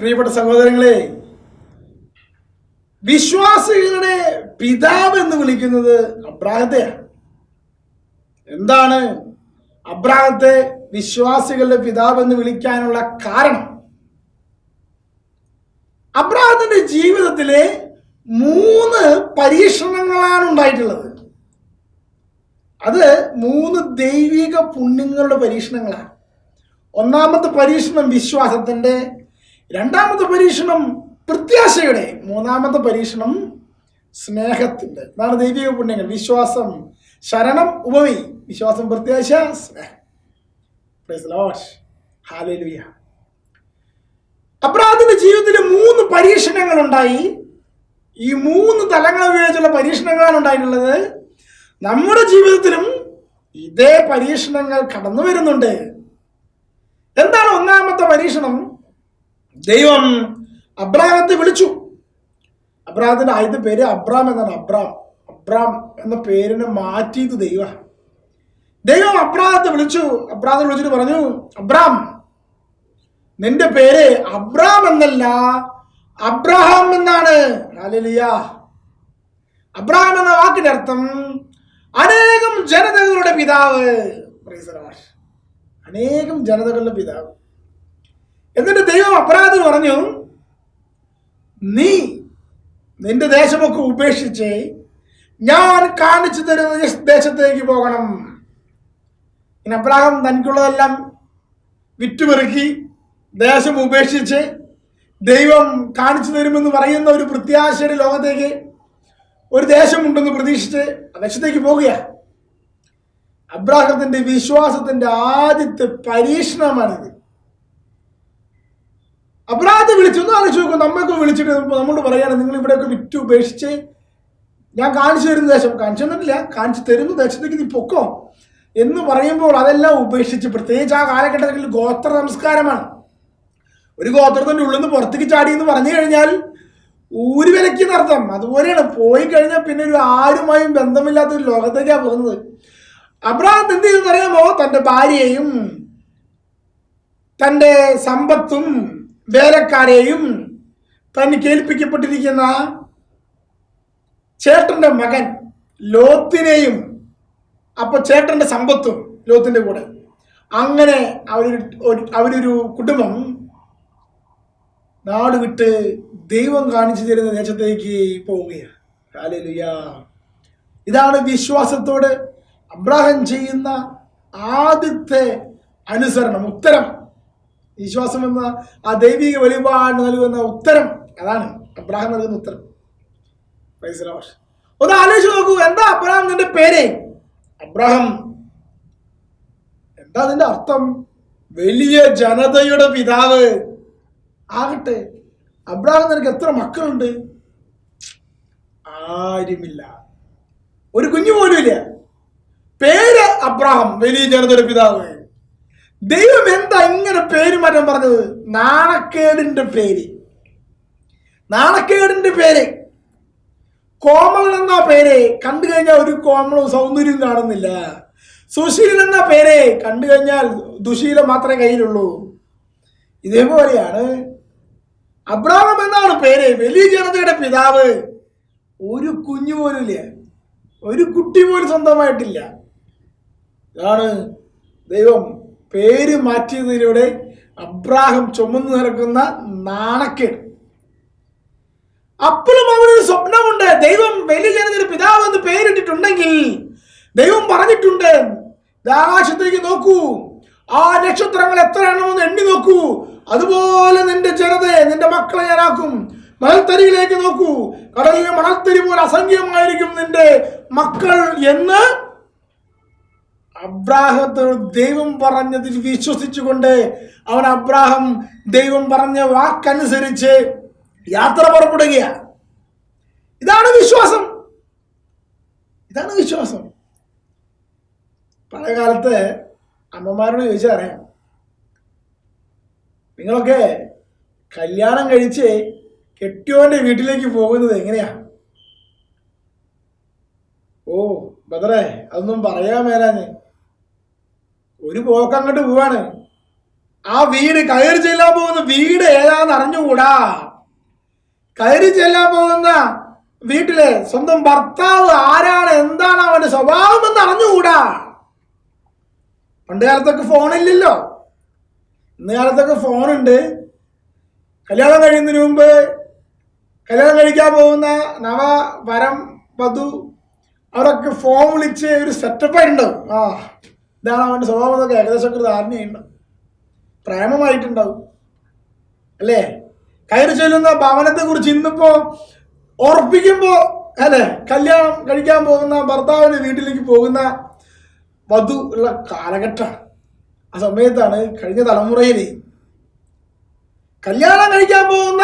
പ്രിയപ്പെട്ട സഹോദരങ്ങളെ വിശ്വാസികളുടെ പിതാവ് എന്ന് വിളിക്കുന്നത് അബ്രാഹത്തെയാണ്. എന്താണ് അബ്രാഹത്തെ വിശ്വാസികളുടെ പിതാവ് എന്ന് വിളിക്കാനുള്ള കാരണം? അബ്രാഹത്തിന്റെ ജീവിതത്തിലെ മൂന്ന് പരീക്ഷണങ്ങളാണ് ഉണ്ടായിട്ടുള്ളത്. അത് മൂന്ന് ദൈവിക പുണ്യങ്ങളുടെ പരീക്ഷണങ്ങളാണ്. ഒന്നാമത്തെ പരീക്ഷണം വിശ്വാസത്തിന്റെ രണ്ടാമത്തെ പരീക്ഷണം പ്രത്യാശയുടെ മൂന്നാമത്തെ പരീക്ഷണം സ്നേഹത്തിന്റെ അതാണ് ദൈവിക പുണ്യങ്ങൾ. വിശ്വാസം ശരണം ഉപമി വിശ്വാസം പ്രത്യാശ സ്നേഹം. Lord. ജീവിതത്തിൽ മൂന്ന് പരീക്ഷണങ്ങൾ ഉണ്ടായി ഈ മൂന്ന് തലങ്ങൾ ഉപയോഗിച്ചുള്ള പരീക്ഷണങ്ങളാണ് ഉണ്ടായിട്ടുള്ളത്. നമ്മുടെ ജീവിതത്തിലും ഇതേ പരീക്ഷണങ്ങൾ കടന്നു വരുന്നുണ്ട് എന്താണ് ഒന്നാമത്തെ പരീക്ഷണം? ദൈവം അബ്രാഹത്തെ വിളിച്ചു. അബ്രാഹത്തിന്റെ ആദ്യത്തെ പേര് അബ്രാം എന്നാണ്. അബ്രാം അബ്രാം എന്ന പേരിനെ മാറ്റിയത് ദൈവ. ദൈവം അബ്രാഹത്തെ വിളിച്ചു. അബ്രാഹത്തെ വിളിച്ചിട്ട് പറഞ്ഞു അബ്രാം നിന്റെ പേര് അബ്രാം എന്നല്ല അബ്രഹാം എന്നാണ്. ഹല്ലേലൂയ. അബ്രാം എന്ന വാക്കിന്റെ അർത്ഥം അനേകം ജനതകളുടെ പിതാവ്. അനേകം ജനതകളുടെ പിതാവ്. എന്നിട്ട് ദൈവം അപരാധി പറഞ്ഞു നീ നിന്റെ ദേശമൊക്കെ ഉപേക്ഷിച്ച് ഞാൻ കാണിച്ചു തരുന്ന ദേശത്തേക്ക് പോകണം. ഇനി അബ്രാഹം തനിക്കുള്ളതെല്ലാം വിറ്റുപെറുക്കി ദേശം ഉപേക്ഷിച്ച് ദൈവം കാണിച്ചു തരുമെന്ന് പറയുന്ന ഒരു പ്രത്യാശയുടെ ലോകത്തേക്ക് ഒരു ദേശമുണ്ടെന്ന് പ്രതീക്ഷിച്ച് ദേശത്തേക്ക് പോകുക. അബ്രാഹത്തിന്റെ വിശ്വാസത്തിന്റെ ആദ്യത്തെ പരീക്ഷണമാണിത്. അബ്രാഹത്തെ വിളിച്ചൊന്നും ആലോചിച്ച് നോക്കും നമ്മൾക്ക് വിളിച്ചിട്ട് നമ്മളോട് പറയാണ് നിങ്ങൾ ഇവിടെയൊക്കെ വിറ്റ് ഉപേക്ഷിച്ച് ഞാൻ കാണിച്ചു തരുന്ന ദേശം കാണിച്ചു തന്നിട്ടില്ല കാണിച്ചു തരുന്ന ദേശത്തേക്ക് നീ പൊക്കോ എന്ന് പറയുമ്പോൾ അതെല്ലാം ഉപേക്ഷിച്ച് പ്രത്യേകിച്ച് ആ കാലഘട്ടത്തിൽ ഗോത്ര സംസ്കാരമാണ്. ഒരു ഗോത്രത്തിന്റെ ഉള്ളിൽ നിന്ന് പുറത്തേക്ക് ചാടി എന്ന് പറഞ്ഞു കഴിഞ്ഞാൽ ഒരു വിലയ്ക്ക് നടത്താം അതുപോലെയാണ് പോയി കഴിഞ്ഞാൽ പിന്നെ ഒരു ആരുമായും ബന്ധമില്ലാത്ത ഒരു ലോകത്തേക്കാണ് പോകുന്നത്. അബ്രാഹം എന്ത് ചെയ്തെന്ന് അറിയാമോ? തന്റെ ഭാര്യയെയും തന്റെ സമ്പത്തും വേലക്കാരെയും തനിക്ക് ഏൽപ്പിക്കപ്പെട്ടിരിക്കുന്ന ചേട്ടന്റെ മകൻ ലോത്തിനെയും അപ്പൊ ചേട്ടന്റെ സമ്പത്തും ലോത്തിന്റെ കൂടെ. അങ്ങനെ അവരൊരു അവരൊരു കുടുംബം നാട് വിട്ട് ദൈവം കാണിച്ചു തരുന്ന ദേശത്തേക്ക് പോവുകയാണ്. ഇതാണ് വിശ്വാസത്തോട് അബ്രാഹം ചെയ്യുന്ന ആദ്യത്തെ അനുസരണം ഉത്തരം. വിശ്വാസം എന്ന ആ ദൈവിക വെളിപാട് നൽകുന്ന ഉത്തരം അതാണ്. അബ്രാഹാം നൽകുന്ന ഉത്തരം. ഒന്ന് ആലോചിച്ച് നോക്കൂ എന്താ അബ്രഹാം നിന്റെ പേര്? അബ്രഹാം എന്താ അതിന്റെ അർത്ഥം? വലിയ ജനതയുടെ പിതാവ്. ആകട്ടെ അബ്രാഹം നിനക്ക് എത്ര മക്കളുണ്ട്? ആരുമില്ല. ഒരു കുഞ്ഞു പോലും ഇല്ല പേര് അബ്രഹാം വലിയ ജനതയുടെ പിതാവ്. ദൈവം എന്താ ഇങ്ങനെ പേര് മാറ്റാൻ പറഞ്ഞത്? നാണക്കേടിന്റെ പേര്. നാണക്കേടിന്റെ പേര്. കോമൾ എന്ന പേര് കണ്ടു കഴിഞ്ഞാൽ ഒരു കോമളും സൗന്ദര്യം കാണുന്നില്ല. സുശീലൻ എന്ന പേര് കണ്ടു കഴിഞ്ഞാൽ ദുശീലം മാത്രമേ കയ്യിലുള്ളൂ. ഇതേപോലെയാണ് അബ്രാഹം എന്നാണ് പേര്. വലിയ ജനതയുടെ പിതാവ്. ഒരു കുഞ്ഞു പോലില്ല ഒരു കുട്ടി പോലും സ്വന്തമായിട്ടില്ല. ഇതാണ് ദൈവം പേര് മാറ്റിയതിലൂടെ അബ്രാഹം ചുമന്നു നിൽക്കുന്ന നാണക്കേട്. അപ്പോഴും അവനൊരു സ്വപ്നമുണ്ട്. ദൈവം വലിയ ജനത്തിന് പിതാവ് എന്ന് പേരിട്ടിട്ടുണ്ടെങ്കിൽ ദൈവം പറഞ്ഞിട്ടുണ്ട് ആകാശത്തേക്ക് നോക്കൂ. ആ നക്ഷത്രങ്ങൾ എത്ര എണ്ണമെന്ന് എണ്ണി നോക്കൂ. അതുപോലെ നിന്റെ ജനതയെ നിന്റെ മക്കളെ ഞാനാക്കും. മണൽത്തരിയിലേക്ക് നോക്കൂ. കടലിലെ മണൽത്തരി പോലെ അസംഖ്യമായിരിക്കും നിന്റെ മക്കൾ എന്ന് അബ്രാഹത്തോട് ദൈവം പറഞ്ഞതിൽ വിശ്വസിച്ചുകൊണ്ട് അവൻ അബ്രാഹം ദൈവം പറഞ്ഞ വാക്കനുസരിച്ച് യാത്ര പുറപ്പെടുകയാണ്. ഇതാണ് വിശ്വാസം. ഇതാണ് വിശ്വാസം. പഴയ കാലത്ത് അമ്മമാരോട് ചോദിച്ചാൽ അറിയാം. നിങ്ങളൊക്കെ കല്യാണം കഴിച്ച് കെട്ടിയോന്റെ വീട്ടിലേക്ക് പോകുന്നത് എങ്ങനെയാ? ഓ ബദറേ അതൊന്നും പറയാൻ മേലാഞ്ഞ്. ഒരു പോക്ക് അങ്ങോട്ട് പോവാണ്. ആ വീട് കയറി ചെല്ലാൻ പോകുന്ന വീട് ഏതാന്ന് അറിഞ്ഞുകൂടാ. കയറി ചെല്ലാൻ പോകുന്ന വീട്ടിലെ സ്വന്തം ഭർത്താവ് ആരാണ് എന്താണ് അവന്റെ സ്വഭാവം എന്ന് അറിഞ്ഞുകൂടാ. പണ്ട് കാലത്തൊക്കെ ഫോണില്ലല്ലോ ഇന്ന് കാലത്തൊക്കെ ഫോണുണ്ട് കല്യാണം കഴിയുന്നതിന് മുമ്പ് കല്യാണം കഴിക്കാൻ പോകുന്ന നവ വരം വധു അവരൊക്കെ ഫോൺ വിളിച്ച് ഒരു സെറ്റപ്പ് ആയിട്ടുണ്ടാവും. ആ. ഇതാണ് അവന്റെ സ്വഭാവം എന്നൊക്കെ ഏകദേശം ഒരു ധാരണയുണ്ട്. പ്രേമമായിട്ടുണ്ടാവും. അല്ലേ? കയറി ചെല്ലുന്ന ഭവനത്തെ കുറിച്ച് ഇന്നിപ്പോ ഉറപ്പിക്കുമ്പോ അല്ലെ? കല്യാണം കഴിക്കാൻ പോകുന്ന ഭർത്താവിന്റെ വീട്ടിലേക്ക് പോകുന്ന വധു ഉള്ള കാലഘട്ടമാണ്. ആ സമയത്താണ് കഴിഞ്ഞ തലമുറയിൽ കല്യാണം കഴിക്കാൻ പോകുന്ന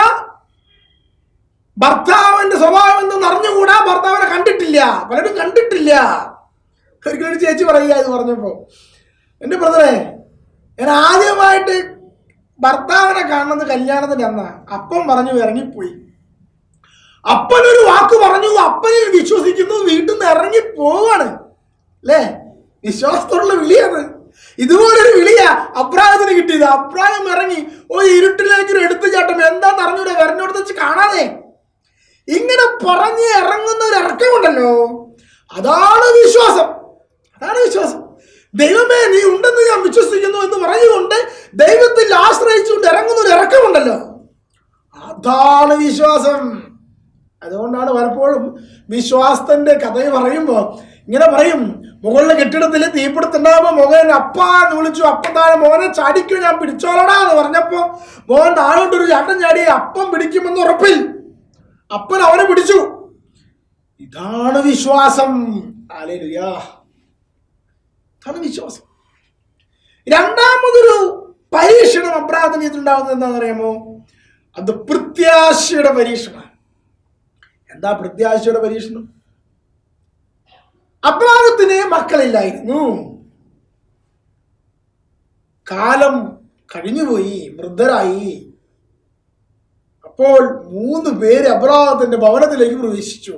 ഭർത്താവിന്റെ സ്വഭാവം എന്തെന്ന് അറിഞ്ഞുകൂടാ? ഭർത്താവിനെ കണ്ടിട്ടില്ല. പലരും കണ്ടിട്ടില്ല. ഒരു ചേച്ചി പറയുക ഇത് പറഞ്ഞപ്പോ. എന്റെ ബ്രദറെ ഞാൻ ആദ്യമായിട്ട് ഭർത്താവിനെ കാണുന്നത് കല്യാണത്തിന് അന്നാ. അപ്പം പറഞ്ഞു ഇറങ്ങിപ്പോയി. അപ്പനൊരു വാക്ക് പറഞ്ഞു അപ്പനെ വിശ്വസിക്കുന്നു വീട്ടിൽ നിന്ന് ഇറങ്ങി പോവാണ്. അല്ലേ? വിശ്വാസത്തോടുള്ള വിളിയാണ്. ഇതുപോലൊരു വിളിയാ അബ്രാഹത്തിന് കിട്ടിയത്. അബ്രാഹം ഇറങ്ങി ഓ ഇരുട്ടിലേക്ക് ഒരു എടുത്തുചാട്ടം. എന്താന്ന് അറിഞ്ഞൂടെ? വരഞ്ഞോടത്ത് വെച്ച് കാണാതെ. ഇങ്ങനെ പറഞ്ഞ് ഇറങ്ങുന്ന ഒരു ഇറക്കമുണ്ടല്ലോ അതാണ് വിശ്വാസം. അതാണ് വിശ്വാസം. ദൈവമേ നീ ഉണ്ടെന്ന് ഞാൻ വിശ്വസിക്കുന്നു എന്ന് പറഞ്ഞുകൊണ്ട് ദൈവത്തിൽ ആശ്രയിച്ചുകൊണ്ട് ഇറങ്ങുന്ന ഒരു ഇറക്കമുണ്ടല്ലോ. അതാണ് വിശ്വാസം. അതുകൊണ്ടാണ് പലപ്പോഴും വിശ്വാസത്തിന്റെ കഥ പറയുമ്പോൾ ഇങ്ങനെ പറയും മുകളിലെ കെട്ടിടത്തിൽ തീപിടുത്തുണ്ടാകുമ്പോ മകൻ അപ്പാ എന്ന് വിളിച്ചു അപ്പം താഴെ മോനെ ചാടിക്കും ഞാൻ പിടിച്ചോളടാ എന്ന് പറഞ്ഞപ്പോ മോൻ താഴോട്ടൊരു ചാട്ടം ചാടി അപ്പം പിടിക്കുമെന്ന് ഉറപ്പിൽ. അപ്പൻ അവനെ പിടിച്ചു. ഇതാണ് വിശ്വാസം. ഹല്ലേലൂയാ. ഇതാണ് വിശ്വാസം. രണ്ടാമതൊരു പരീക്ഷണം അബ്രാഹത്തിന് ഉണ്ടാകുന്നത് എന്താണെന്ന് അറിയാമോ? അത് പ്രത്യാശയുടെ പരീക്ഷണം എന്താ പ്രത്യാശയുടെ പരീക്ഷണം? അബ്രാഹത്തിന് മക്കളില്ലായിരുന്നു. കാലം കഴിഞ്ഞുപോയി വൃദ്ധരായി. അപ്പോൾ മൂന്ന് പേര് അബ്രാഹത്തിന്റെ ഭവനത്തിലേക്ക് പ്രവേശിച്ചു.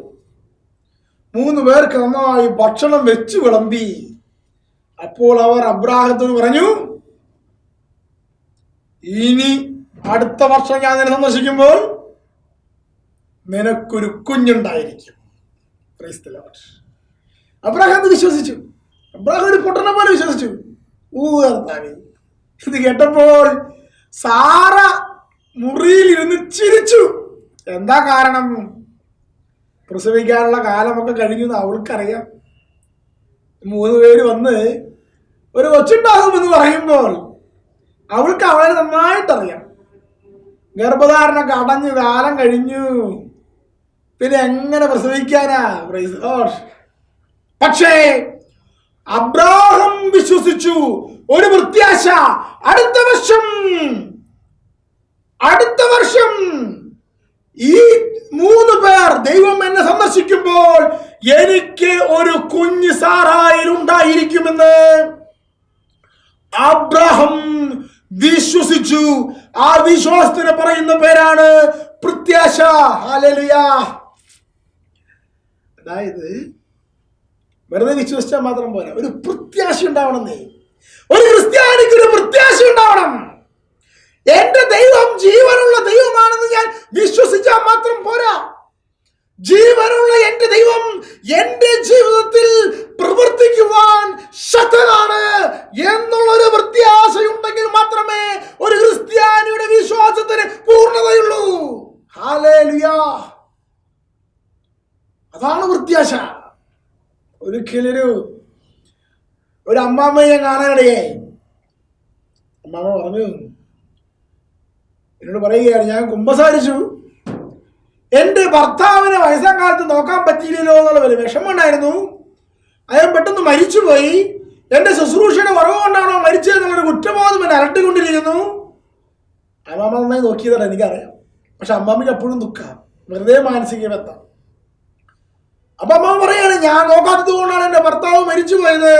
മൂന്ന് പേർക്ക് നന്നായി ഭക്ഷണം വെച്ചു വിളമ്പി. അപ്പോൾ അവർ അബ്രാഹത്തോട് പറഞ്ഞു ഇനി അടുത്ത വർഷം ഞാൻ നിന്നെ സന്ദർശിക്കുമ്പോൾ നിനക്കൊരു കുഞ്ഞുണ്ടായിരിക്കും. അബ്രാഹാം വിശ്വസിച്ചു. അബ്രാഹാം ഒരു പൊട്ടനെ പോലെ വിശ്വസിച്ചു. ഊർത്താവി. ഇത് കേട്ടപ്പോൾ സാറ മുറിയിൽ ഇരുന്ന് ചിരിച്ചു. എന്താ കാരണം? പ്രസവിക്കാനുള്ള കാലമൊക്കെ കഴിഞ്ഞു എന്ന് അവൾക്കറിയാം. മൂന്ന് പേര് വന്ന് ഒരു കൊച്ചുണ്ടാകുമെന്ന് പറയുമ്പോൾ അവൾക്ക് അവളെ നന്നായിട്ടറിയാം. ഗർഭധാരണൊക്കെ അടഞ്ഞു കാലം കഴിഞ്ഞു. പിന്നെ എങ്ങനെ പ്രസവിക്കാനാ. പക്ഷേ അബ്രാഹം വിശ്വസിച്ചു. ഒരു പ്രത്യാശ. അടുത്ത വർഷം. അടുത്ത വർഷം. ഈ മൂന്ന് പേർ ദൈവം എന്നെ സന്ദർശിക്കുമ്പോൾ എനിക്ക് ഒരു കുഞ്ഞ് സാറായിൽ ഉണ്ടായിരിക്കുമെന്ന് അബ്രഹം വിശ്വസിച്ചു. ആ വിശ്വാസത്തിന് പറയുന്ന പേരാണ് പ്രത്യാശ. അതായത് വെറുതെ വിശ്വസിച്ചാൽ മാത്രം പോരാ. ഒരു പ്രത്യാശ ഉണ്ടാവണം ഉണ്ടാവണമെന്നേ. ഒരു ക്രിസ്ത്യാനിക്ക് ഒരു പ്രത്യാശ ഉണ്ടാവണം. എന്റെ ദൈവം ജീവനുള്ള ദൈവമാണെന്ന് ഞാൻ വിശ്വസിച്ചാൽ മാത്രം പോരാ. ജീവനുള്ള എന്റെ ദൈവം എന്റെ ജീവിതത്തിൽ പ്രവർത്തിക്കുവാൻ ശക്തനാണ് എന്നുള്ളൊരു പ്രത്യാശയുണ്ടെങ്കിൽ മാത്രമേ ഒരു ക്രിസ്ത്യാനിയുടെ വിശ്വാസത്തിന് പൂർണതയുള്ളൂ. അതാണ് പ്രത്യാശ. ഒരിക്കലൊരു ഒരു അമ്മാമ്മയെ കാണാനിടയായി അമ്മാമ്മ പറഞ്ഞു എന്നോട് പറയുകയാണ് ഞാൻ കുമ്പസാരിച്ചു. എന്റെ ഭർത്താവിന് വയസ്സാം കാലത്ത് നോക്കാൻ പറ്റിയില്ലല്ലോ എന്നുള്ള വലിയ വിഷമമുണ്ടായിരുന്നു. അയാൾ പെട്ടെന്ന് മരിച്ചുപോയി. എന്റെ ശുശ്രൂഷയുടെ കുറവ് കൊണ്ടാണോ മരിച്ചതെന്നുള്ളൊരു കുറ്റബോധം എന്നെ അലട്ടിക്കൊണ്ടിരിക്കുന്നു. അമ്മാമ്മ നന്നായി നോക്കിയതാണ് എനിക്കറിയാം. പക്ഷെ അമ്മാമ്മയ്ക്ക് എപ്പോഴും ദുഃഖം. വെറുതെ മാനസിക വ്യത്ത അപ്പൊ അമ്മ പറയാണ് ഞാൻ നോക്കാത്തത് കൊണ്ടാണ് എന്റെ ഭർത്താവ് മരിച്ചുപോയത്.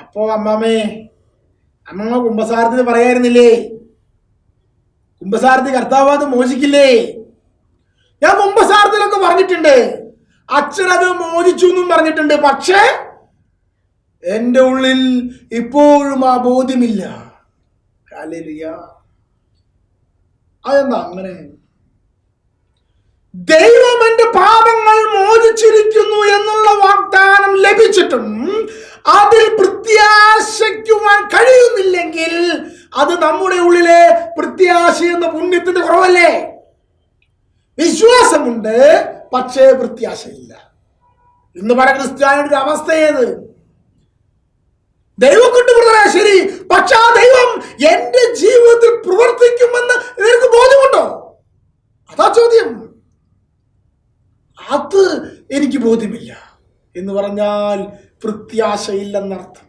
അപ്പോ അമ്മാമ്മേ അമ്മമ്മ കുംഭസാരത്തിന് പറയായിരുന്നില്ലേ? കുംഭസാരത്തിൽ കർത്താവ് അത് മോചിക്കില്ലേ? ഞാൻ കുംഭസാരഥിലൊക്കെ പറഞ്ഞിട്ടുണ്ട്. അച്ഛൻ അത് മോചിച്ചു എന്നും പറഞ്ഞിട്ടുണ്ട്. പക്ഷേ എന്റെ ഉള്ളിൽ ഇപ്പോഴും ആ ബോധ്യമില്ല. അതെന്താ അങ്ങനെ? ദൈവം എന്റെ പാപങ്ങൾ മോചിച്ചിരിക്കുന്നു എന്നുള്ള വാഗ്ദാനം ലഭിച്ചിട്ടും അതിൽ പ്രത്യാശയ്ക്കുവാൻ കഴിയുന്നില്ലെങ്കിൽ അത് നമ്മുടെ ഉള്ളിലെ പ്രത്യാശ എന്ന പുണ്യത്തിന്റെ കുറവല്ലേ? വിശ്വാസമുണ്ട് പക്ഷേ പ്രത്യാശയില്ല. ഇന്ന് പല ക്രിസ്ത്യാനിയുടെ അവസ്ഥ ഏത്? ദൈവം കൊണ്ട് ശരി പക്ഷെ ആ ദൈവം എന്റെ ജീവിതത്തിൽ പ്രവർത്തിക്കുമെന്ന് നിനക്ക് ബോധ്യമുണ്ടോ? അതാ ചോദ്യം. അത് എനിക്ക് ബോധ്യമില്ല. എന്ന് പറഞ്ഞാൽ പ്രത്യാശയില്ലെന്നർത്ഥം.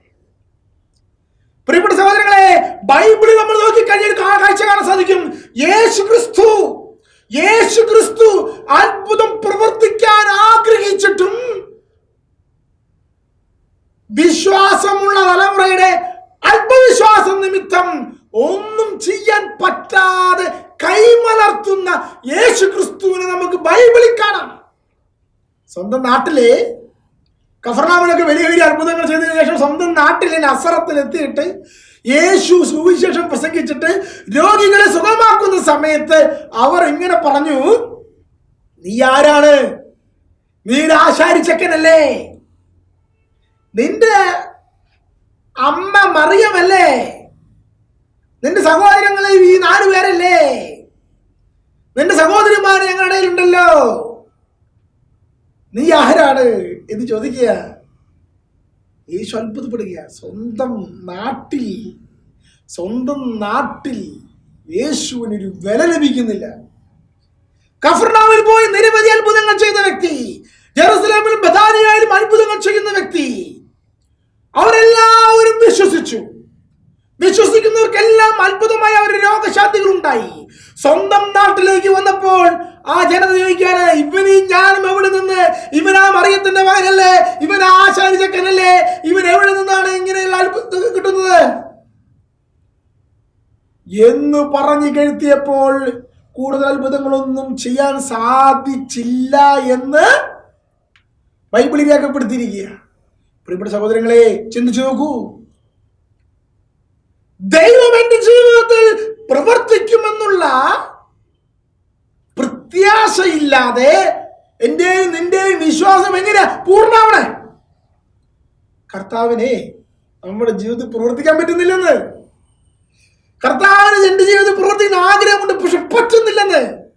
പ്രിയപ്പെട്ട സഹോദരങ്ങളെ ബൈബിളിൽ നമ്മൾ നോക്കിക്കഴിഞ്ഞാൽ കാഴ്ച കാണാൻ സാധിക്കും. യേശു ക്രിസ്തു യേശു ക്രിസ്തു അത്ഭുതം പ്രവർത്തിക്കാൻ ആഗ്രഹിച്ചിട്ടും വിശ്വാസമുള്ള തലമുറയുടെ അല്പവിശ്വാസം നിമിത്തം ഒന്നും ചെയ്യാൻ പറ്റാതെ കൈമലർത്തുന്ന യേശു ക്രിസ്തുവിനെ നമുക്ക് ബൈബിളിൽ കാണാം. സ്വന്തം നാട്ടിലെ കഫർനാമിലൊക്കെ വലിയ വലിയ അത്ഭുതങ്ങൾ ചെയ്തതിനു ശേഷം സ്വന്തം നാട്ടിലെ നസറത്തിൽ എത്തിയിട്ട് യേശു സുവിശേഷം പ്രസംഗിച്ചിട്ട് രോഗികളെ സുഖമാക്കുന്ന സമയത്ത് അവർ ഇങ്ങനെ പറഞ്ഞു നീ ആരാണ്? നീ ആശാരിച്ചക്കനല്ലേ? നിന്റെ അമ്മ മറിയമല്ലേ? നിന്റെ സഹോദരങ്ങളെ ഈ നാലുപേരല്ലേ നിന്റെ സഹോദരിമാർ ഞങ്ങളുടെ ഇടയിലുണ്ടല്ലോ. നീ ആരാണ് എന്ന് ചോദിക്കുക. യേശു അത്ഭുതപ്പെടുക സ്വന്തം നാട്ടിൽ സ്വന്തം നാട്ടിൽ യേശുവിനൊരു വില ലഭിക്കുന്നില്ല. കഫർണാവിൽ പോയി നിരവധി അത്ഭുതങ്ങൾ ചെയ്ത വ്യക്തി ജെറുസലേമിലും ബദാനിയായാലും അത്ഭുതങ്ങൾ ചെയ്യുന്ന വ്യക്തി അവരെല്ലാവരും വിശ്വസിച്ചു. വിശ്വസിക്കുന്നവർക്കെല്ലാം അത്ഭുതമായ ഒരു രോഗശാന്തികൾ ഉണ്ടായി സ്വന്തം നാട്ടിലേക്ക് വന്നപ്പോൾ ആ ജനത ചോദിക്കാണ് ഇവന് ഞാനും എവിടെ നിന്ന്? ഇവനാ മറിയത്തിന്റെ മകനല്ലേ? ഇവൻ ആശാരിചക്കനല്ലേ ഇവൻ എവിടെ നിന്നാണ് ഇങ്ങനെയുള്ള അത്ഭുത കിട്ടുന്നത്? എന്ന് പറഞ്ഞു കഴുത്തിയപ്പോൾ കൂടുതൽ അത്ഭുതങ്ങളൊന്നും ചെയ്യാൻ സാധിച്ചില്ല എന്ന് ബൈബിളിൽ രേഖപ്പെടുത്തിയിരിക്കുക പ്രിയപ്പെട്ട സഹോദരങ്ങളെ ചിന്തിച്ചു നോക്കൂ. ദൈവം എന്റെ ജീവിതത്തിൽ പ്രവർത്തിക്കുമെന്നുള്ള പ്രത്യാശയില്ലാതെ എന്റെയും നിന്റെയും വിശ്വാസം എങ്ങനെ പൂർണാവണേ? കർത്താവിനെ നമ്മുടെ ജീവിതത്തിൽ പ്രവർത്തിക്കാൻ പറ്റുന്നില്ലെന്ന്. കർത്താവിന് എന്റെ ജീവിതത്തിൽ പ്രവർത്തിക്കുന്ന ആഗ്രഹമുണ്ട് പക്ഷെ പറ്റുന്നില്ലെന്ന്.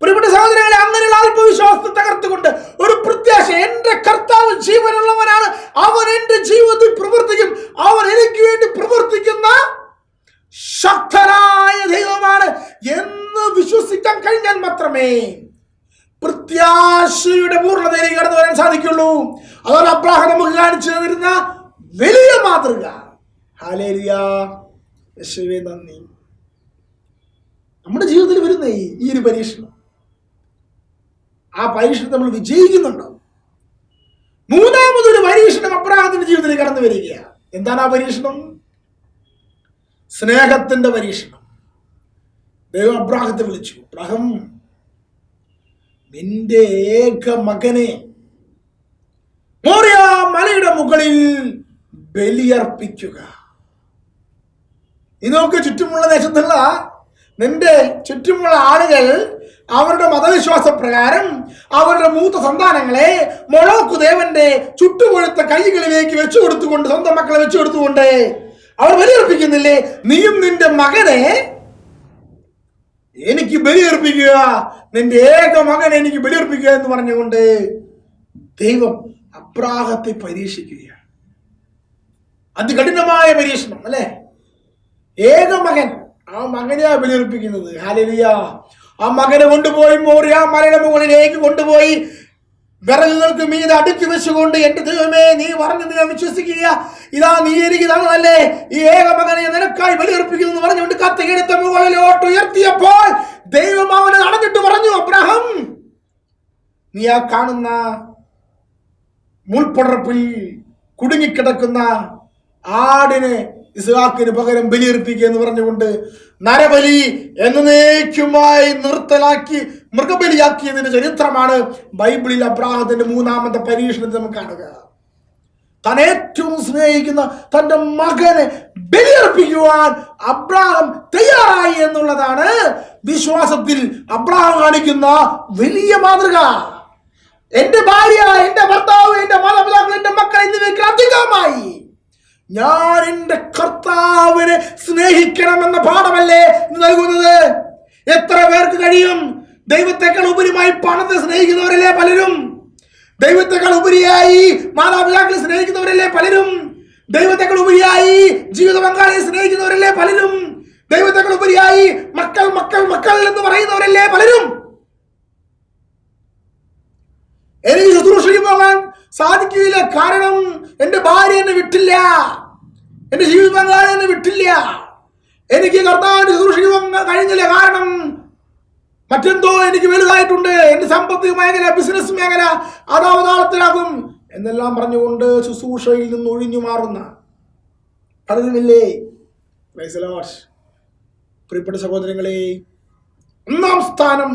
പ്രിയപ്പെട്ട സഹോദരങ്ങളെ അങ്ങനെയുള്ള ആത്മവിശ്വാസത്തെ തകർത്തുകൊണ്ട് ഒരു പ്രത്യാശ എന്റെ കർത്താവ് ജീവനുള്ളവനാണ്. അവൻ എന്റെ ജീവിതത്തിൽ പ്രവർത്തിക്കും. അവൻ എനിക്ക് വേണ്ടി പ്രവർത്തിക്കുന്ന ശക്തനായ ദൈവമാണ് എന്ന് വിശ്വസിക്കാൻ കഴിഞ്ഞാൽ മാത്രമേ പ്രത്യാശയുടെ പൂർണതയിലേക്ക് കടന്നു വരാൻ സാധിക്കുള്ളൂ. അതാണ് അബ്രാഹം നമുക്ക് കാണിച്ചു തന്നിരുന്ന വലിയ മാതൃക. ഹാലേലിയ യശുവേ നന്ദി. നമ്മുടെ ജീവിതത്തിൽ വരുന്ന ഈ ഒരു പരീക്ഷണം. ആ പരീക്ഷണം നമ്മൾ വിജയിക്കുന്നുണ്ടോ? മൂന്നാമതൊരു പരീക്ഷണം അബ്രാഹത്തിന്റെ ജീവിതത്തിൽ കടന്നു വരികയാണ്. എന്താണ് ആ പരീക്ഷണം? സ്നേഹത്തിന്റെ പരീക്ഷണം. ദൈവം അബ്രാഹത്തെ വിളിച്ചു. അബ്രാഹം നിന്റെ ഏക മകനെ മലയുടെ മുകളിൽ ബലിയർപ്പിക്കുക. നീ നോക്ക് ചുറ്റുമുള്ള ദേശത്തുള്ള നിന്റെ ചുറ്റുമുള്ള ആളുകൾ അവരുടെ മതവിശ്വാസ പ്രകാരം അവരുടെ മൂത്ത സന്താനങ്ങളെ മൊളോക്കു ദേവന്റെ ചുട്ടുപൊഴുത്ത കൈകളിലേക്ക് വെച്ചു കൊടുത്തുകൊണ്ട് സ്വന്തം മക്കളെ വെച്ചു കൊടുത്തുകൊണ്ട് അവർ ബലിയർപ്പിക്കുന്നില്ലേ? നീയും നിന്റെ മകനെ എനിക്ക് ബലിയർപ്പിക്കുക. നിന്റെ ഏക മകനെ എനിക്ക് ബലിയർപ്പിക്കുക എന്ന് പറഞ്ഞുകൊണ്ട് ദൈവം അപ്രാഹത്തെ പരീക്ഷിക്കുകയാണ്. അതികഠിനമായ പരീക്ഷണം അല്ലേ? ഏക മകൻ ആ മകനെയാ ബലിയർപ്പിക്കുന്നത്. ഹാലലിയ. ആ മകനെ കൊണ്ടുപോയി മോറി ആ മലയുടെ മുകളിലേക്ക് കൊണ്ടുപോയി. വിറകുകൾക്ക് മീത് അടുക്കി വെച്ചുകൊണ്ട് എന്റെ ദൈവമേ നീ പറഞ്ഞത് ഞാൻ വിശ്വസിക്കുക ഇതാ നീ എനിക്ക് തന്നതല്ലേ. ഈ ഏക മകനെ നിനക്കായി ബലിയർപ്പിക്കുന്നു എന്ന് പറഞ്ഞുകൊണ്ട് കത്തിയെടുത്ത മുകളിലോട്ട് ഉയർത്തിയപ്പോൾ ദൈവം അവനെ നടന്നിട്ട് പറഞ്ഞു അബ്രഹം നീ ആ കാണുന്ന മുൾപ്പടർപ്പിൽ കുടുങ്ങിക്കിടക്കുന്ന ആടിനെ ഇസ്ഹാക്കിന് പകരം ബലിയർപ്പിക്കുക എന്ന് പറഞ്ഞുകൊണ്ട് നരബലി എന്നേക്കുമായി നിർത്തലാക്കി മൃഗബലിയാക്കിയതിന്റെ ചരിത്രമാണ് ബൈബിളിൽ അബ്രാഹത്തിന്റെ മൂന്നാമത്തെ പരീക്ഷണത്തിൽ നമുക്ക് കാണുക. താൻ ഏറ്റവും സ്നേഹിക്കുന്ന തന്റെ മകനെ ബലിയർപ്പിക്കുവാൻ അബ്രാഹം തയ്യാറായി എന്നുള്ളതാണ് വിശ്വാസത്തിൽ അബ്രാഹം കാണിക്കുന്ന വലിയ മാതൃക. എന്റെ ഭാര്യ എന്റെ ഭർത്താവ് എന്റെ മാതാപിതാക്കൾ എന്റെ മക്കൾ എന്നിവയ്ക്ക് അധികമായി ഞാൻ എന്റെ കർത്താവിനെ സ്നേഹിക്കണമെന്ന പാഠമല്ലേ നൽകുന്നത്? എത്ര പേർക്ക് കഴിയും? ദൈവത്തെക്കാൾ ഉപരിമായി പണത്തെ സ്നേഹിക്കുന്നവരല്ലേ പലരും? ദൈവത്തെക്കാൾ ഉപരിയായി മാതാപിതാക്കളെ സ്നേഹിക്കുന്നവരല്ലേ പലരും? ദൈവത്തെക്കാൾ ഉപരിയായി ജീവിത പങ്കാളിയെ സ്നേഹിക്കുന്നവരല്ലേ പലരും? ദൈവത്തെക്കാൾ ഉപരിയായി മക്കൾ മക്കൾ മക്കൾ എന്ന് പറയുന്നവരല്ലേ പലരും? എനിക്ക് ശുശ്രൂഷയ്ക്ക് പോകാൻ സാധിക്കില്ല കാരണം എന്റെ ഭാര്യ എന്നെ വിട്ടില്ല. എന്റെ ജീവിത പങ്കാളി എന്നെ വിട്ടില്ല. എനിക്ക് കർത്താവിന്റെ ശുശ്രൂഷയ്ക്ക് പോകാൻ കഴിഞ്ഞില്ല. കാരണം മറ്റെന്തോ എനിക്ക് വലുതായിട്ടുണ്ട്. എന്റെ സാമ്പത്തിക മേഖല ബിസിനസ് മേഖല അതാവതാളത്തിലാകും എന്നെല്ലാം പറഞ്ഞുകൊണ്ട് ശുശ്രൂഷയിൽ നിന്ന് ഒഴിഞ്ഞു മാറുന്ന പലരുമില്ലേ പ്രിയപ്പെട്ട സഹോദരങ്ങളെ ഒന്നാം സ്ഥാനം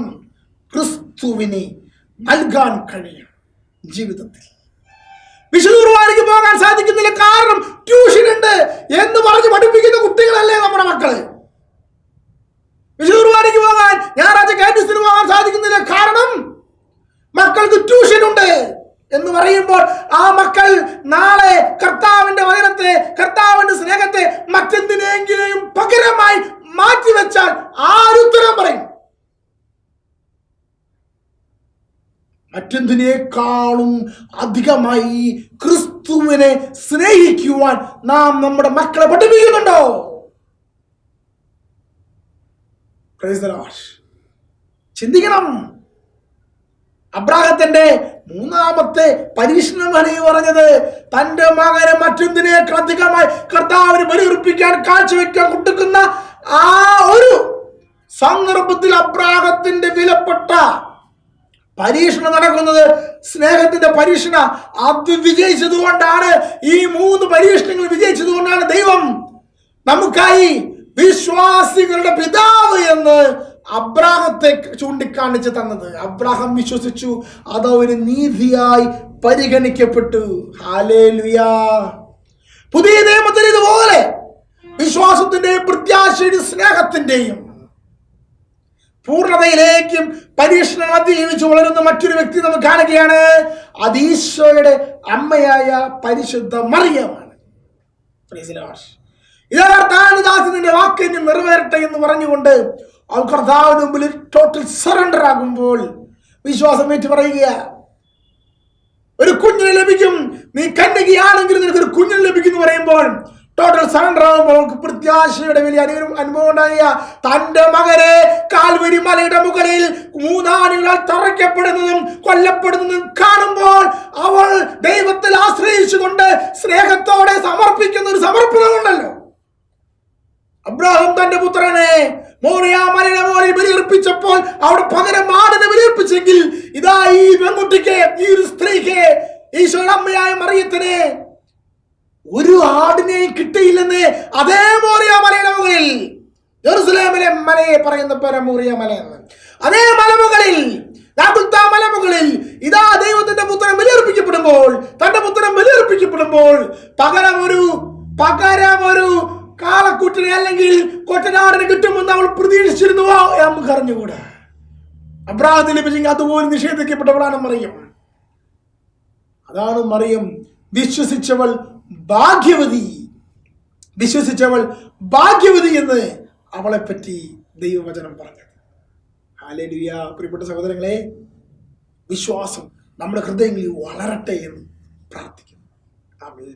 ക്രിസ്തുവിനെ നൽകാൻ കഴിയും ജീവിതത്തിൽ. വിശുദ്ധ കുർബാനയ്ക്ക് പോകാൻ സാധിക്കുന്നില്ല. കാരണം ട്യൂഷൻ ഉണ്ട് എന്ന് പറഞ്ഞ് പഠിപ്പിക്കുന്ന കുട്ടികളല്ലേ നമ്മുടെ മക്കൾ. വിശുദ്ധ കുർബാനയ്ക്ക് പോകാൻ ഞായറാഴ്ച കാറ്റസിന് പോകാൻ സാധിക്കുന്നില്ല. കാരണം മക്കൾക്ക് ട്യൂഷൻ ഉണ്ട് എന്ന് പറയുമ്പോൾ ആ മക്കൾ നാളെ കർത്താവിന്റെ വചനത്തെ കർത്താവിന്റെ സ്നേഹത്തെ മറ്റെന്തിനെങ്കിലും പകരമായി മാറ്റിവെച്ചാൽ ആരുത്തരം പറയും? മറ്റെന്തിനേക്കാളും അധികമായി ക്രിസ്തുവിനെ സ്നേഹിക്കുവാൻ നാം നമ്മുടെ മക്കളെ പഠിപ്പിക്കുന്നുണ്ടോ. ചിന്തിക്കണം. അബ്രാഹത്തിന്റെ മൂന്നാമത്തെ പരീക്ഷണമാണ് ഈ പറഞ്ഞത്. തന്റെ മകനെ മറ്റെന്തിനേക്കാൾ അധികമായി കർത്താവിന് ബലിയർപ്പിക്കാൻ കാഴ്ചവെക്കാൻ കൊടുക്കുന്ന ആ ഒരു സന്ദർഭത്തിൽ അബ്രാഹത്തിന്റെ വിലപ്പെട്ട പരീക്ഷണം നടക്കുന്നത് സ്നേഹത്തിന്റെ പരീക്ഷണ. അത് വിജയിച്ചത് കൊണ്ടാണ് ഈ മൂന്ന് പരീക്ഷണങ്ങൾ വിജയിച്ചത് കൊണ്ടാണ് ദൈവം നമുക്കായി വിശ്വാസികളുടെ പിതാവ് എന്ന് അബ്രാഹത്തെ ചൂണ്ടിക്കാണിച്ച് തന്നത്. അബ്രാഹം വിശ്വസിച്ചു അത് നീതിയായി പരിഗണിക്കപ്പെട്ടു. പുതിയ നിയമത്തിൽ ഇതുപോലെ വിശ്വാസത്തിന്റെയും പ്രത്യാശയുടെയും സ്നേഹത്തിന്റെയും പൂർണതയിലേക്കും പരീക്ഷണം അതിജീവിച്ച് വളരുന്ന മറ്റൊരു വ്യക്തി നമ്മൾ കാണുകയാണ്. അത് ഈശോയുടെ അമ്മയായ പരിശുദ്ധ മറിയമാണ്. വാക്ക് ഇനി നിറവേറട്ടെ എന്ന് പറഞ്ഞുകൊണ്ട് അവൾ കർത്താവിന് മുമ്പിൽ ടോട്ടൽ സറണ്ടർ ആകുമ്പോൾ വിശ്വാസം ഏറ്റു പറയുക ഒരു കുഞ്ഞിനെ ലഭിക്കും. നീ കന്യകയാണെങ്കിൽ നിനക്ക് ഒരു കുഞ്ഞിനെ ലഭിക്കും എന്ന് പറയുമ്പോൾ ടോട്ടൽ സറണ്ടർ ആകുമ്പോൾ നമുക്ക് പ്രത്യാശയുടെ വലിയ അനുഗ്രഹം അനുഭവം ഉണ്ടായ തന്റെ മകനെ കാൽവരി മലയുടെ മുകളിൽ മൂന്നാനുകളാൽ തറയ്ക്കപ്പെടുന്നതും കൊല്ലപ്പെടുന്നതും കാണുമ്പോൾ അവൾ ദൈവത്തിൽ ആശ്രയിച്ചുകൊണ്ട് സ്നേഹത്തോടെ സമർപ്പിക്കുന്ന ഒരു സമർപ്പണമുണ്ടല്ലോ അബ്രാഹം തന്റെ പുത്രനെ മോറിയാ മലയുടെ മുകളിൽ ബലിയർപ്പിച്ചപ്പോൾ അവിടെ പകരം ആടിനെ ബലിയർപ്പിച്ചെങ്കിൽ ഇതാ ഈ പെൺകുട്ടിക്ക് ഈ ഒരു സ്ത്രീക്ക് ഈശോയുടെ അമ്മയായ മറിയത്തിന് ഒരു ആടിനെയും കിട്ടിയില്ലെന്ന് അതേ മോറിയ മലയുടെ ജെറുസലേമിലെ മലയെ പറയുന്ന പേര മോറിയ മല എന്ന് അതേ മലമുകളിൽ മലമുകളിൽ ഇതാ ദൈവത്തിന്റെ പുത്രൻ ബലിയർപ്പിക്കപ്പെടുമ്പോൾ തന്റെ പുത്രൻ ബലിയർപ്പിക്കപ്പെടുമ്പോൾ പകരം ഒരു പകരം ഒരു കാളക്കുട്ടിനെ അല്ലെങ്കിൽ കൊട്ടനാടിന് കിട്ടുമെന്ന് അവൾ പ്രതീക്ഷിച്ചിരുന്നുവോ നമുക്ക് അറിഞ്ഞുകൂടാ. അബ്രാഹത്തിന് ലഭിച്ചെങ്കിൽ അതുപോലെ നിഷേധിക്കപ്പെട്ടവളാണ് മറിയം അതാണ് മറിയം വിശ്വസിച്ചവൾ ഭാഗ്യവതി. വിശ്വസിച്ചവൾ ഭാഗ്യവതി എന്ന് അവളെപ്പറ്റി പറ്റി ദൈവവചനം പറഞ്ഞത്. ഹാലേലുയ പ്രിയപ്പെട്ട സഹോദരങ്ങളെ വിശ്വാസം നമ്മുടെ ഹൃദയങ്ങളിൽ വളരട്ടെ എന്ന് പ്രാർത്ഥിക്കുന്നു. ആമേൻ.